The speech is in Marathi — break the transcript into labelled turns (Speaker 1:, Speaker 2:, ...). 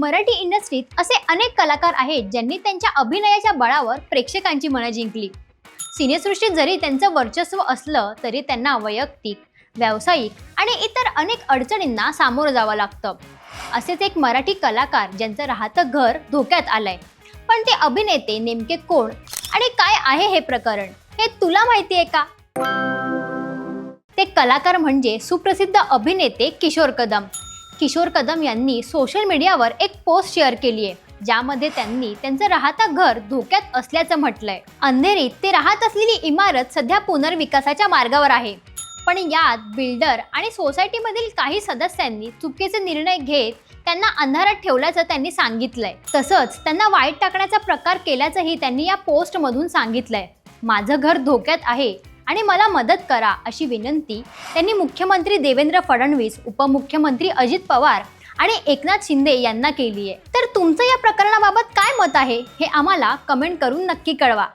Speaker 1: मराठी इंडस्ट्रीत असे अनेक कलाकार आहेत ज्यांनी त्यांच्या अभिनयाच्या बळावर प्रेक्षकांची मनं जिंकली. सिनेसृष्टीत जरी त्यांचं वर्चस्व असलं तरी त्यांना वैयक्तिक व्यावसायिक आणि इतर अनेक अडचणींना सामोरं जावं लागतं. असेच एक मराठी कलाकार ज्यांचं राहतं घर धोक्यात आलंय. पण ते अभिनेते नेमके कोण आणि काय आहे हे प्रकरण हे तुला माहिती आहे का? ते कलाकार म्हणजे सुप्रसिद्ध अभिनेते किशोर कदम. किशोर कदम यांनी सोशल मीडियावर एक पोस्ट शेअर केली आहे ज्यामध्ये त्यांनी त्यांचं राहता घर धोक्यात असल्याचं म्हटलंय. अंधेरीत ते राहत असलेली इमारत सध्या पुनर्विकासाच्या मार्गावर आहे. पण यात बिल्डर आणि सोसायटीमधील काही सदस्यांनी चुकीचे निर्णय घेत त्यांना अंधारात ठेवल्याचं त्यांनी सांगितलंय. तसंच त्यांना वाईट टाकण्याचा प्रकार केल्याचंही त्यांनी या पोस्टमधून सांगितलंय. माझं घर धोक्यात आहे आणि मला मदत करा अशी विनंती त्यांनी मुख्यमंत्री देवेंद्र फडणवीस उपमुख्यमंत्री अजित पवार आणि एकनाथ शिंदे यांना केली आहे. तर तुमचं या प्रकरणाबाबत काय मत आहे हे आम्हाला कमेंट करून नक्की कळवा.